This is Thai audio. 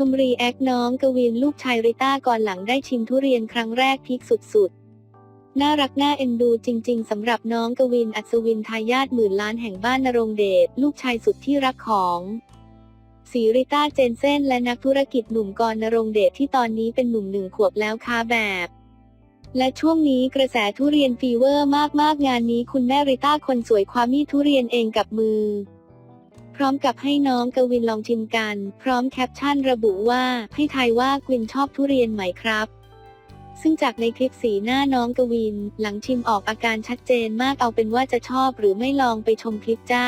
ชมรีแอคน้องกวินลูกชายริต้าก่อนหลังได้ชิมทุเรียนครั้งแรกพีคสุดๆ น่ารักน่าเอ็นดูจริงๆสำหรับน้องกวินอัศวินทายาทหมื่นล้านแห่งบ้านนรงเดชลูกชายสุดที่รักของสีริต้าเจนเซนและนักธุรกิจหนุ่มกรนรงเดชที่ตอนนี้เป็นหนุ่มหนึ่งขวบแล้วค้าแบบ และช่วงนี้กระแสทุเรียนฟีเวอร์มากๆงานนี้คุณแม่ริต้าคนสวยความีทุเรียนเองกับมือ พร้อมกับให้น้องกวินลองชิมกัน พร้อมแคปชั่นระบุว่าให้ทายว่ากวินชอบทุเรียนไหมครับ ซึ่งจากในคลิปสีหน้าน้องกวิน หลังชิมออกอาการชัดเจนมากเอาเป็นว่าจะชอบหรือไม่ลองไปชมคลิปจ้า